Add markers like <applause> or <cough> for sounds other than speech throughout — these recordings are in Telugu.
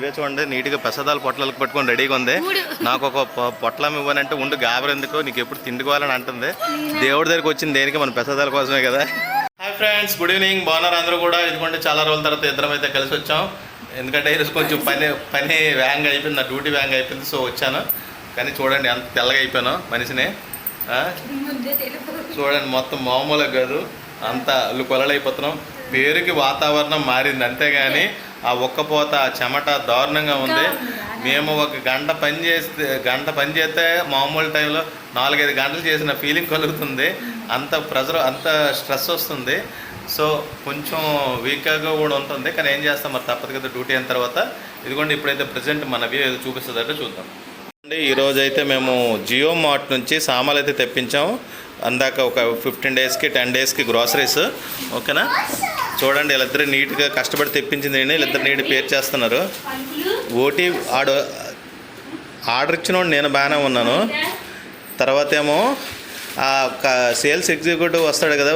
నవ్వే చూడండి నీట్గా ప్రసాదాలు పొట్లాలకు పట్టుకొని రెడీగా ఉంది. నాకు ఒక పొట్లం ఇవ్వనంటే ఉండు గాబరెందుకు నీకు ఎప్పుడు తిండుకోవాలని అంటుంది. దేవుడి దగ్గరికి వచ్చింది దేనికి? మన ప్రసాదాల కోసమే కదా. Hi friends good evening. బాగున్నారు అందరూ కూడా? ఎందుకంటే చాలా రోజుల తర్వాత ఇద్దరం అయితే కలిసి వచ్చాం. ఎందుకంటే ఈరోజు కొంచెం పని పని వ్యాంగ్ అయిపోయింది నా డ్యూటీ వ్యాంగ్ అయిపోయింది సో వచ్చాను. కానీ చూడండి అంత తెల్లగా అయిపోయాను మనిషిని. ఆ? చూడండి మొత్తం మామూలుగా కాదు అంత అల్లు కొలలైపోతున్నాం పేరుకి వాతావరణం మారింది అంతేగాని ఆ ఒక్కపోత ఆ చెమట దారుణంగా ఉంది. మేము ఒక గంట పని చేస్తే గంట పని చేస్తే మామూలు టైంలో నాలుగైదు గంటలు చేసిన ఫీలింగ్ కలుగుతుంది. అంత ప్రెజర్ అంత స్ట్రెస్ వస్తుంది. సో కొంచెం వీక్గా కూడా ఉంటుంది. కానీ ఏం చేస్తాం మరి? తప్పదు కదా డ్యూటీ అయిన తర్వాత. ఇదిగోండి ఇప్పుడైతే ప్రజెంట్ మన వ్యూ ఏదో చూపిస్తుందంటే చూద్దాం. అండి ఈరోజు అయితే మేము జియో మార్ట్ నుంచి సామాన్లు అయితే తెప్పించాం అందాక ఒక ఫిఫ్టీన్ డేస్కి టెన్ డేస్కి గ్రాసరీస్ ఓకేనా? చూడండి వీళ్ళిద్దరు నీట్గా కష్టపడి తెప్పించింది నేను వీళ్ళిద్దరు నీట్ పేరు చేస్తున్నారు. ఓటీ ఆడ ఆర్డర్ ఇచ్చిన నేను బాగానే ఉన్నాను. తర్వాత ఏమో ఆ సేల్స్ ఎగ్జిక్యూటివ్ వస్తాడు కదా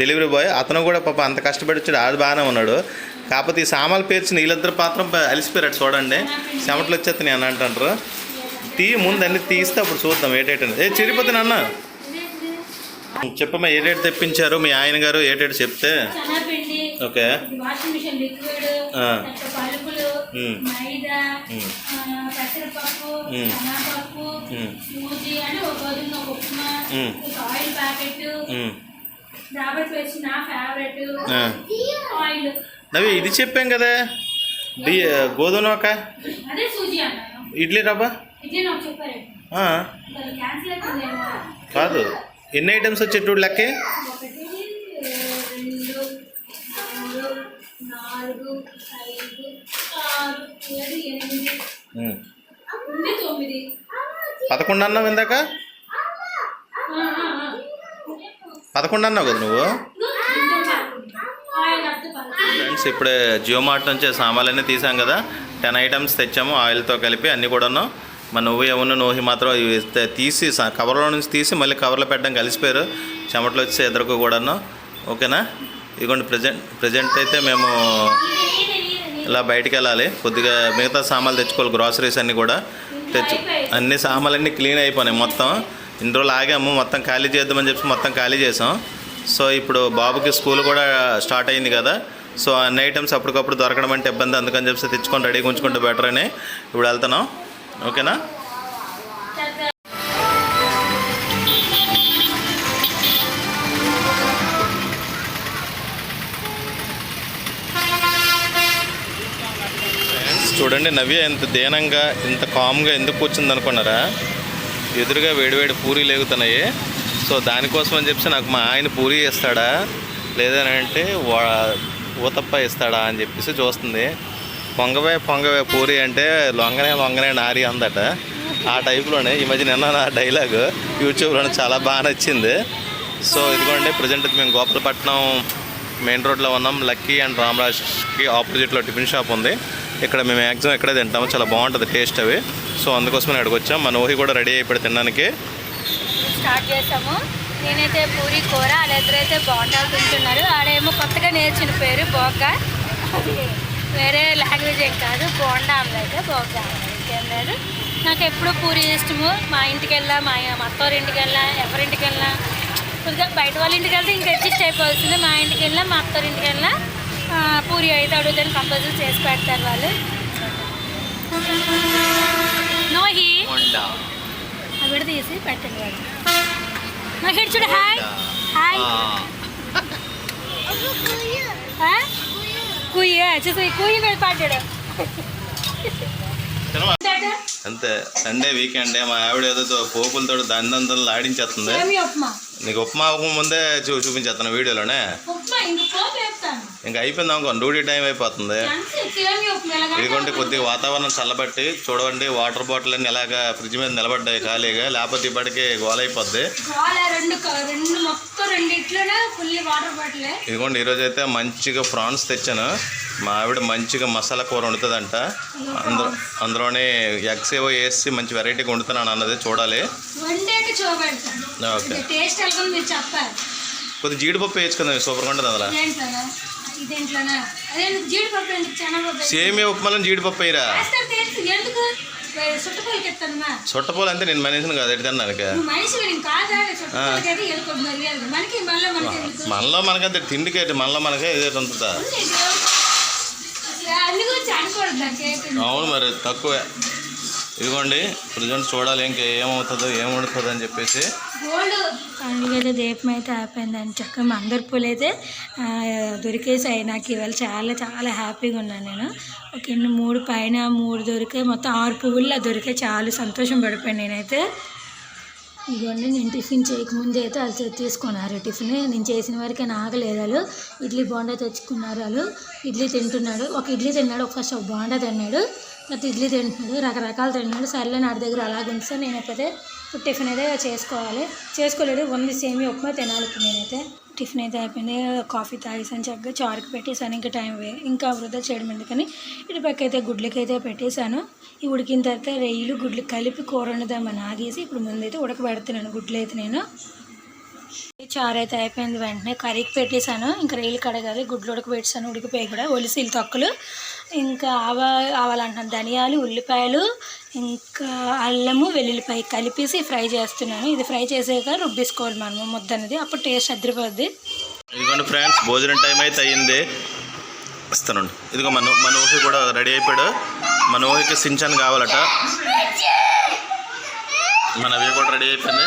డెలివరీ బాయ్ అతను కూడా పాప అంత కష్టపడి వచ్చాడు ఆడు బాగానే ఉన్నాడు. కాకపోతే ఈ సామాన్లు పేర్చిన వీళ్ళిద్దరు పాత్రం అలిసిపోయాడు చూడండి. చెమటలు వచ్చేస్తున్నాయి అని అంటారు తీ ముందు అన్ని తీస్తే అప్పుడు చూద్దాం ఏటేటండి ఏ చిరిపోతే నాన్న చెప్పమ్మా ఏటేటు తెప్పించారు మీ ఆయన గారు ఏటేటు చెప్తే శనగపిండి ఓకే వాషింగ్ మిషన్ లిక్విడ్ ఆ. తర్వాత పలుకులు ఉమ్. మైదా ఉమ్. ఆ, పెసరపప్పు ఉమ్. శనగపప్పు ఉమ్. సూజీ అంటే ఒక గోధుమ ఒక ఉప్మా ఉమ్. ఒక ఆయిల్ ప్యాకెట్ ఉమ్. రాబర్ట్ పేస్ట్ నా ఫేవరెట్ ఆ. ఆయిల్ నవి ఇది చెప్పాం కదా డి గోధుమ నూక అదే సూజీ అన్నాను ఇడ్లీ రవ్వ అయిపోయిందేమో కాదు ఎన్ని ఐటమ్స్ లెక్కే ఉమ్. ఉంది తొమ్మిది పదకొండు అన్నావు ఇందాక. పదకొండు అన్నావు కదా నువ్వు ఫ్రెండ్స్ ఇప్పుడే జియో మార్ట్ నుంచి సామాన్లన్నీ తీసాం కదా టెన్ ఐటమ్స్ తెచ్చాము ఆయిల్తో కలిపి అన్నీ కూడాను మన నువ్వు ఏమన్నా నోహి మాత్రం ఇవి తీసి కవర్లో నుంచి తీసి మళ్ళీ కవర్లో పెట్టడం కలిసిపోయారు. చెమటలు వచ్చి ఎదురుకు కూడాను. ఓకేనా? ఇదిగోండి ప్రజెంట్ ప్రజెంట్ అయితే మేము ఇలా బయటికి వెళ్ళాలి. కొద్దిగా మిగతా సామాన్లు తెచ్చుకోవాలి గ్రాసరీస్ అన్నీ కూడా. తెచ్చు అన్ని సామాన్లన్నీ క్లీన్ అయిపోయినాయి మొత్తం. ఇన్ని రోజులు ఆగాము మొత్తం ఖాళీ చేద్దామని చెప్పి మొత్తం ఖాళీ చేసాం. సో ఇప్పుడు బాబుకి స్కూల్ కూడా స్టార్ట్ అయింది కదా. సో అన్ని ఐటమ్స్ అప్పటికప్పుడు దొరకడం అంటే ఇబ్బంది అందుకని చెప్పి తెచ్చుకొని రెడీగా ఉంచుకుంటే బెటర్ అని ఇప్పుడు వెళ్తున్నాం. ఓకేనా? చూడండి నవ్య ఎంత దీనంగా ఇంత కామ్గా ఎందుకు కూర్చుంది అనుకున్నారా? ఎదురుగా వేడివేడి పూరీ ఎగుతున్నాయి. సో దానికోసం అని చెప్పి నాకు మా ఆయన పూరీ ఇస్తాడా? లేదనంటే వా- ఊతప్ప ఇస్తాడా అని చెప్పేసి చూస్తుంది. పొంగవే పొంగవే పూరి అంటే లొంగనే లొంగనే నారి అందట. ఆ టైప్లోనే ఈ మధ్య నిన్న నా డైలాగ్ యూట్యూబ్లోనే చాలా బాగా నచ్చింది. సో ఇదిగోండి ప్రజెంట్ మేము గోపాలపట్నం మెయిన్ రోడ్లో ఉన్నాం. లక్కీ అండ్ రామరాజ్కి ఆపోజిట్లో టిఫిన్ షాప్ ఉంది. ఇక్కడ మేము మ్యాక్సిమం ఇక్కడే తింటాము. చాలా బాగుంటుంది టేస్ట్ అవి. సో అందుకోసం నేను అక్కడికి మన ఊహి కూడా రెడీ అయిపోయి తినడానికి. స్టార్ట్ చేసాము. నేనైతే పూరి కూర వాళ్ళిద్దరైతే బోండాలు తింటున్నారు. ఆడేమో కొత్తగా నేర్చిన పేరు బోగ్గ. వేరే లాంగ్వేజ్ ఏం కాదు బోండా అయితే బోగ్గ ఇంకేం లేదు. నాకు ఎప్పుడు పూరి ఇష్టము. మా ఇంటికి వెళ్ళా మా అత్తవారి ఇంటికి వెళ్ళా ఎవరింటికి వెళ్ళా కొద్దిగా బయట వాళ్ళ ఇంటికి వెళ్తే ఇంకా అడ్జస్ట్ అయిపోవాల్సింది. మా ఇంటికి వెళ్ళా మా అత్తవారి ఇంటికి వెళ్ళా పూరి అయితే అడుగుతాను కంపల్సరీ చేసి పెడతారు వాళ్ళు. నోహి. అవి తీసి పెట్టండి వాడు నాకు చూడు హాయ్ ఆ? అంతే సండే వీకెండ్ మా ఆవిడ ఏదో పోపులతో దందంతలు ఆడించేస్తుంది. నీకు ఉప్మా ముందే చూ చూపించేస్తాను వీడియోలోనే. ఉప్మా ఇంక అయిపోయింది అనుకో డ్యూటీ టైం అయిపోతుంది. ఇదిగోండి కొద్దిగా వాతావరణం చల్లబట్టి చూడండి వాటర్ బాటిల్ అన్ని ఎలాగా ఫ్రిడ్జ్ మీద నిలబడ్డాయి ఖాళీగా లేకపోతే ఇప్పటికి గోల అయిపోద్ది ఇదిగోండి ఈరోజు అయితే మంచిగా ప్రాన్స్ తెచ్చాను. మా ఆవిడ మంచిగా మసాలా కూర వండుతుందంట. అందులో అందులోనే ఎగ్స్ ఏవో వేసి మంచి వెరైటీగా వండుతున్నాను అన్నది చూడాలి. ఓకే. కొద్దిగా జీడిపప్పు వేసుకుందాం సూపర్గా ఉంటుంది అందులో. సేమియా ఉప్మాలను జీడిపప్పు ఎత్తానమ్మా చుట్టపోలు అంటే నేను మనిషిని కాదు ఎందుకు మనలో మనకంటే తిండికి మనలో మనకే ఇదే ఉంటుందా అవును మరి తక్కువే. ఇదిగోండి ప్రజెంట్ చూడాలి ఇంకా ఏమవుతుందో ఏమవుతుందో అని చెప్పేసి. పండుగలో అయితే దీపం అయితే అయిపోయిందని చక్కగా మా అందరి పూలు అయితే దొరికేసాయి నాకు ఇవాళ చాలా చాలా హ్యాపీగా ఉన్నాను నేను. ఒక ఇన్ని మూడు పైన మూడు దొరికాయి. మొత్తం ఆరు పువ్వుల్లో దొరికాయి. చాలా సంతోషం పడిపోయాను నేనైతే. ఇదిగోండి నేను టిఫిన్ చేయకముందే అయితే వాళ్ళు తీసుకున్నారు. టిఫిన్ నేను చేసిన వరకే ఆగలేదు వాళ్ళు ఇడ్లీ బోండా తెచ్చుకున్నారు వాళ్ళు ఇడ్లీ తింటున్నాడు. ఒక ఇడ్లీ తిన్నాడు ఒక ఫస్ట్ ఒక బోండా తిన్నాడు. తర్వాత ఇడ్లీ తింటున్నాడు రకరకాలు తిన్నాడు సర్లే నా దగ్గర అలాగే ఉంచితే నేనైతే ఇప్పుడు టిఫిన్ అయితే చేసుకోవాలి. చేసుకోలేడు ఉంది సేమి ఉప్మా తినాలి నేనైతే. టిఫిన్ అయితే అయిపోయింది. కాఫీ తాగేసాను చక్కగా చారుకి పెట్టేసాను. ఇంకా టైం ఇంకా వృధా చేయడం ఎందుకని ఇటు పక్క అయితే గుడ్లకి అయితే పెట్టేశాను ఈ ఉడికిన తర్వాత రొయ్యలు గుడ్లు కలిపి కూర వండుదామని ఆగేసి ఇప్పుడు ముందైతే ఉడకబెడుతున్నాను గుడ్లు అయితే నేను. చారు అయితే అయిపోయింది వెంటనే కర్రీకి పెట్టేశాను ఇంకా రైలు కడగాలి గుడ్లు ఉడకబెట్టేసాను. ఉడికిపోయి కూడా. ఒలిసిలు తొక్కలు. ఇంకా ఆవ ఆవాలంటున్నాను ధనియాలు ఉల్లిపాయలు ఇంకా అల్లము వెల్లుల్లిపాయ కలిపేసి ఫ్రై చేస్తున్నాను. ఇది ఫ్రై చేసాక రుబ్బేసుకోవాలి మనము ముద్ద అనేది అప్పుడు టేస్ట్ అద్దరిపోద్ది ఇదిగోండి ఫ్రెండ్స్ భోజనం టైం అయితే అయ్యింది. ఇస్తానండి ఇదిగో మన మన ఊహి కూడా రెడీ అయిపోయాడు. మన ఊహికి సించన్ కావాలట. మన అవి కూడా రెడీ అయిపోయింది.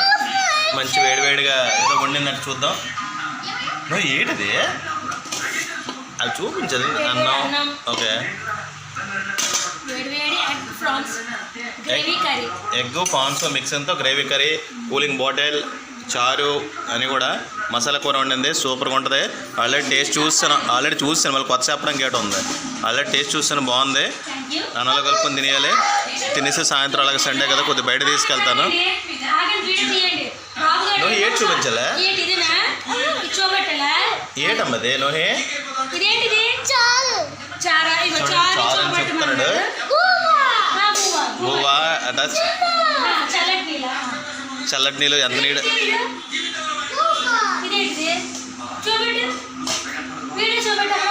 మంచి వేడివేడిగా ఏదో వండినట్టు చూద్దాం. నువ్వు ఏంటిది? అది చూపించదు. అన్నం. ఓకే. ఎగ్ పాన్స్ మిక్సింగ్తో గ్రేవీ కర్రీ కూలింగ్ బాటిల్ చారు అని కూడా మసాలా కూర వండింది. సూపర్గా ఉంటుంది. ఆల్రెడీ టేస్ట్ చూస్తాను ఆల్రెడీ చూస్తాను మళ్ళీ కొత్త చెప్పడానికి గేట ఉంది. ఆల్రెడీ టేస్ట్ చూస్తాను బాగుంది. అన్నంలో కలుపుకొని తినేయాలి. తినేసి సాయంత్రం అలాగే సండే కదా కొద్దిగా బయట తీసుకెళ్తాను. నువ్వు ఏటి చూపించలే? ఏటమ్మది నోహి ఇదేంటిది? చారు. చారా? ఇగో చారు చారు అని చెప్తున్నాడు. బాబువా బువ్వా అటాచ్ చల్లటి నీళ్ళ ఎంత చూపెట్టాను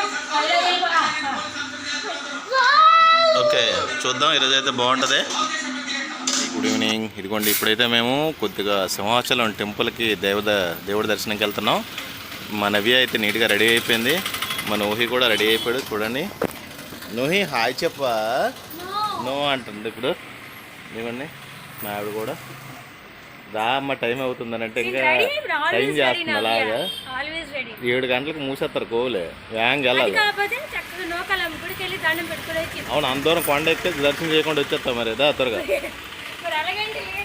ఓకే చూద్దాం ఈరోజు అయితే బాగుంటుంది. గుడ్ ఈవినింగ్ ఇదిగోండి ఇప్పుడైతే మేము కొద్దిగా సింహాచలం టెంపుల్కి దేవద దేవుడి దర్శనంకి వెళ్తున్నాం. మా నవ్య అయితే నీట్గా రెడీ అయిపోయింది. మన ఊహి కూడా రెడీ అయిపోయాడు చూడండి. నూహి హాయ్ చెప్పా. నో అంటుంది ఇప్పుడు. ఇదిగోండి మా ఆవిడ కూడా. రా అమ్మ టైం అవుతుందని అంటే ఇంకా టైం చేస్తుంది అలాగా. ఏడు గంటలకు మూసేస్తారు కోవులే. వ్యాంగ్ వెళ్ళాలి. అవును అంత దూరం కొండ ఎక్కితే దర్శనం చేయకుండా వచ్చేస్తాం మరి. దా త్వరగా. <laughs>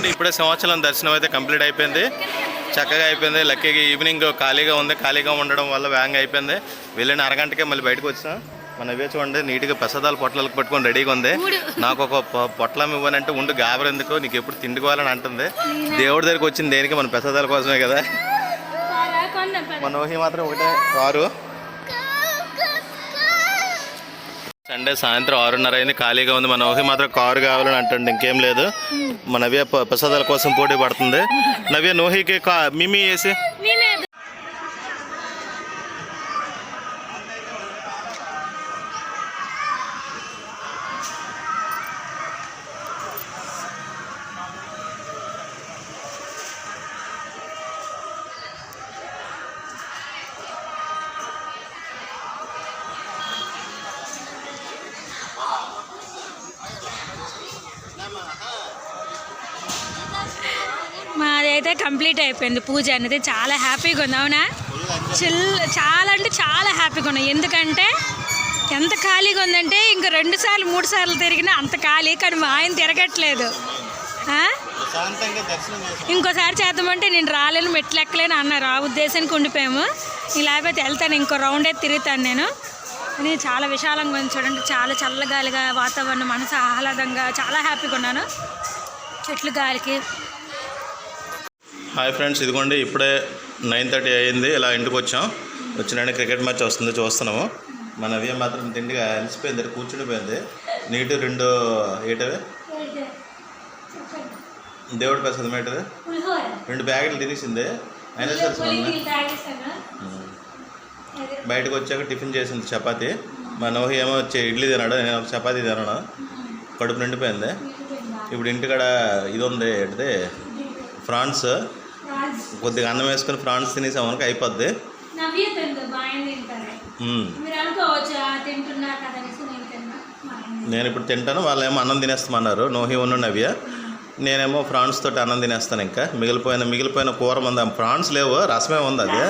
చూడండి ఇప్పుడే సంవత్సరం దర్శనం అయితే కంప్లీట్ అయిపోయింది. చక్కగా అయిపోయింది. లక్కీగా ఈవినింగ్ ఖాళీగా ఉంది. ఖాళీగా ఉండడం వల్ల వ్యాంగ్ అయిపోయింది. వెళ్ళిన అరగంటకే మళ్ళీ బయటకు వచ్చాం. మన ఇవే చూడండి నీట్గా పెసదాలు పొట్లాలకు పట్టుకొని రెడీగా ఉంది. నాకు ఒక పొట్లం ఇవ్వనంటే ఉండు గాబరు ఎందుకు? నీకు ఎప్పుడు తిండుకోవాలని అంటుంది. దేవుడి దగ్గరికి వచ్చింది దేనికి? మన పెసదాల కోసమే కదా. మన ఊహి మాత్రం ఒకటే కారు. సండే సాయంత్రం ఆరున్నర అయింది ఖాళీగా ఉంది. మన ఊహి మాత్రం కారు కావాలని అంటుంది ఇంకేం లేదు. మన నవ్య ప- ప్రసాదాల కోసం పోటీ పడుతుంది. నవ్య నోహికి కా మిమి వేసి. కంప్లీట్ అయిపోయింది పూజ అనేది. చాలా హ్యాపీగా ఉంది అవునా? చిల్ చాలా అంటే చాలా హ్యాపీగా ఉన్నాయి. ఎందుకంటే ఎంత ఖాళీగా ఉందంటే ఇంకా రెండు సార్లు మూడు సార్లు తిరిగినా అంత ఖాళీ కానీ మా ఆయన తిరగట్లేదు? ఇంకోసారి చేద్దామంటే నేను రాలేను మెట్లు ఎక్కలేను అన్నారు. ఆ ఉద్దేశానికి ఉండిపోయాము. లేకపోతే వెళ్తాను ఇంకో రౌండ్ అయితే తిరుగుతాను నేను. అని చాలా విశాలంగా ఉంది చూడండి. చాలా చల్లగాలిగా వాతావరణం మనసు ఆహ్లాదంగా చాలా హ్యాపీగా ఉన్నాను. చెట్లు గాలికి హాయ్ ఫ్రెండ్స్ ఇదిగోండి ఇప్పుడే నైన్ థర్టీ అయ్యింది. ఇలా ఇంటికి వచ్చాం. వచ్చిన క్రికెట్ మ్యాచ్ వస్తుంది చూస్తున్నాము. మన నవ్య మాత్రం తిండిగా అలసిపోయింది కూర్చుండిపోయింది. నీటు రెండు ఏటవి? దేవుడి ప్రసాదం పులిహోర. రెండు బ్యాగులు తినేసింది. అయినా సరే. బయటకు వచ్చాక టిఫిన్ చేసింది చపాతి. మా నోహి ఏమో వచ్చి ఇడ్లీ తిన్నాడు నేను ఒక చపాతీ తినను. కడుపు నిండిపోయింది. ఇప్పుడు ఇంటికాడ ఇది ఉంది ఏంటిది? ఫ్రాన్స్. కొద్దిగా అన్నం వేసుకుని ఫ్రాన్స్ అయిపోద్ది. నవ్య తిందు బాగా తింటారు. మ్మ్. మీరు అనుకోవచ్చు "ఆ, తింటున్నా కదా అనేసి నేను ఇప్పుడు తింటాను వాళ్ళు ఏమో అన్నం తినేస్తామన్నారు నోహి ఉన్న నవ్య. నేనేమో ఫ్రాన్స్ తోటి అన్నం తినేస్తాను ఇంకా. మిగిలిపోయిన మిగిలిపోయిన కూర మంది ఫ్రాన్స్ లేవు రసమే ఉంది అది.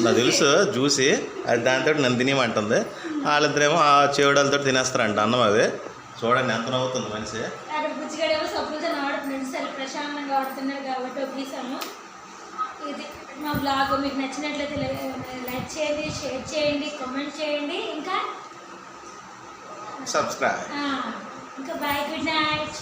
నాకు తెలుసు చూసి అది దాంతో నన్ను తినేమంటుంది వాళ్ళిద్దరేమో ఆ చెవుడాలతో తినేస్తారంట అన్నం అవి చూడండి ఎంత నవ్వుతుంది మనిషి. మా బ్లాగ్ మీకు నచ్చినట్లయితే లైక్ చేయండి షేర్ చేయండి కామెంట్ చేయండి. ఇంకా సబ్స్క్రైబ్ ఇంకా బాయ్ గుడ్ నైట్